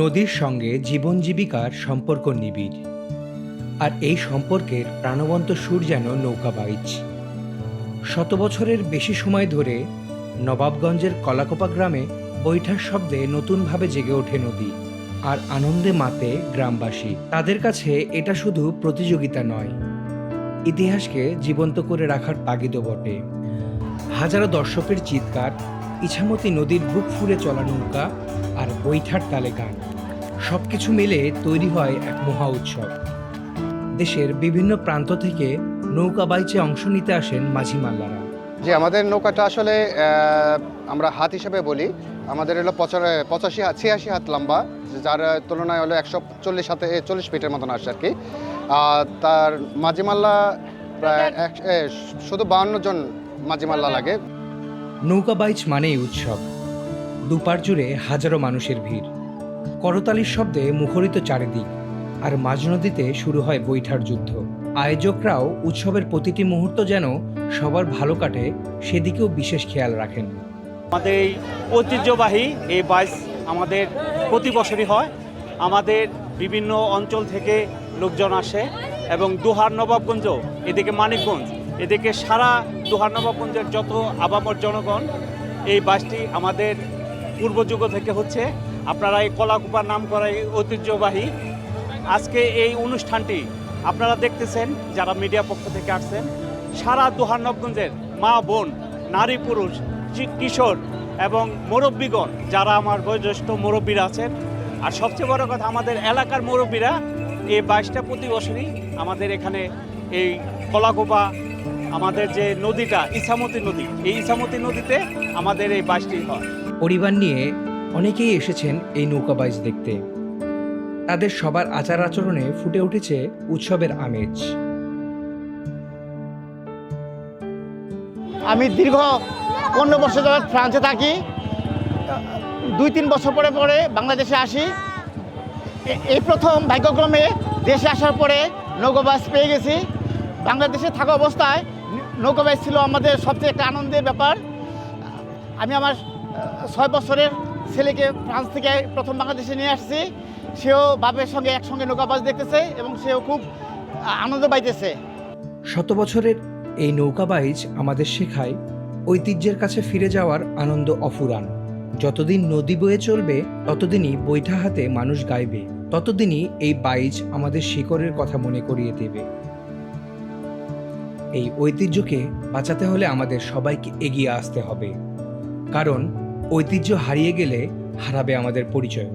নদীর সঙ্গে জীবন জীবিকার সম্পর্ক নিবিড়। আর এই সম্পর্কের প্রাণবন্ত সুর যেন নৌকা বাইচ। শত বছরের বেশি সময় ধরে নবাবগঞ্জের কলাকোপা গ্রামে বৈঠার শব্দে নতুনভাবে জেগে ওঠে নদী, আর আনন্দে মাতে গ্রামবাসী। তাদের কাছে এটা শুধু প্রতিযোগিতা নয়, ইতিহাসকে জীবন্ত করে রাখার তাগিদও বটে। হাজারো দর্শকের চিৎকার ইছামতি নদীর বুক ফুলে চলা নৌকা আর বৈঠার তালে গান। সব কিছু মিলে তৈরি হয় এক মহা উৎসব। দেশের বিভিন্ন প্রান্ত থেকে নৌকা বাইচে অংশ নিতে আসেন মাঝি মাল্লারা। যে আমাদের নৌকাটা আসলে আমরা হাত হিসেবে বলি। আমাদের হলো পঁচা- পঁচাশি হাত ছিয়াশি হাত লম্বা যার তুলনায় হলো একশো চল্লিশ হাতে চল্লিশ ফিটের মতন আসে আর কি। আর তার মাঝিমাল্লা প্রায় এক শুধু বাউন্ন জন মাঝিমাল্লা লাগে। নৌকা বাইচ মানেই উৎসব। দুপার জুড়ে হাজারো মানুষের ভিড়। করতালির শব্দে মুখরিত চারিদিক আর মাঝ নদীতে শুরু হয় বৈঠার যুদ্ধ। আয়োজকরাও উৎসবের প্রতিটি মুহূর্ত যেন সবার ভালো কাটে, সেদিকেও বিশেষ খেয়াল রাখেন। আমাদের এই ঐতিহ্যবাহী এই বাইস আমাদের প্রতি বছরই হয়। আমাদের বিভিন্ন অঞ্চল থেকে লোকজন আসে এবং দুহার নবাবগঞ্জ এদিকে মানিকগঞ্জ এদিকে সারা দুহার নবাবগঞ্জের যত আবামর জনগণ, এই বাসটি আমাদের পূর্বযুগ থেকে হচ্ছে। আপনারা এই কলাকুপার নাম করা এই ঐতিহ্যবাহী। আজকে এই অনুষ্ঠানটি আপনারা দেখতেছেন, যারা মিডিয়া পক্ষ থেকে আসছেন। সারা দুহারনবগঞ্জের মা, বোন, নারী, পুরুষ কিশোর এবং মুরব্বীগণ, যারা আমার বয়োজ্যেষ্ঠ মুরব্বীরা আছেন। আর সবচেয়ে বড় কথা, আমাদের এলাকার মুরব্বীরা এই বাইশটা প্রতি বছরই আমাদের এখানে এই কলাগোপা আমাদের যে নদীটা ইসামতি নদী এই ইসামতি নদীতে আমাদের এই বাইশটি হয়। পরিবার নিয়ে অনেকেই এসেছেন এই নৌকা বাইচ দেখতে। তাদের সবার আচার আচরণে ফুটে উঠেছে উৎসবের আমেজ। আমি দীর্ঘ পনেরো বছর ধরে ফ্রান্সে থাকি। দুই তিন বছর পরে পরে বাংলাদেশে আসি। এই প্রথম ভাগ্যক্রমে দেশে আসার পরে নৌকাবাস পেয়ে গেছি। বাংলাদেশে থাকা অবস্থায় নৌকাবাস ছিল আমাদের সবচেয়ে একটা আনন্দের ব্যাপার। আমি আমার ছয় বছরের ছেলেকে ফ্রান্স থেকে প্রথম বাংলাদেশে নিয়ে আসছি। সেও বাপের সঙ্গে একসঙ্গে নৌকাবাস দেখতেছে এবং সেও খুব আনন্দ পাইতেছে। শত বছরের এই নৌকা বাইচ আমাদের শেখায় ঐতিহ্যের কাছে ফিরে যাওয়ার আনন্দ অফুরান। যতদিন নদী বয়ে চলবে, ততদিনই বৈঠা হাতে মানুষ গাইবে। ততদিনই এই বাইজ আমাদের শিকড়ের কথা মনে করিয়ে দেবে। এই ঐতিহ্যকে বাঁচাতে হলে আমাদের সবাইকে এগিয়ে আসতে হবে। কারণ ঐতিহ্য হারিয়ে গেলে হারাবে আমাদের পরিচয়।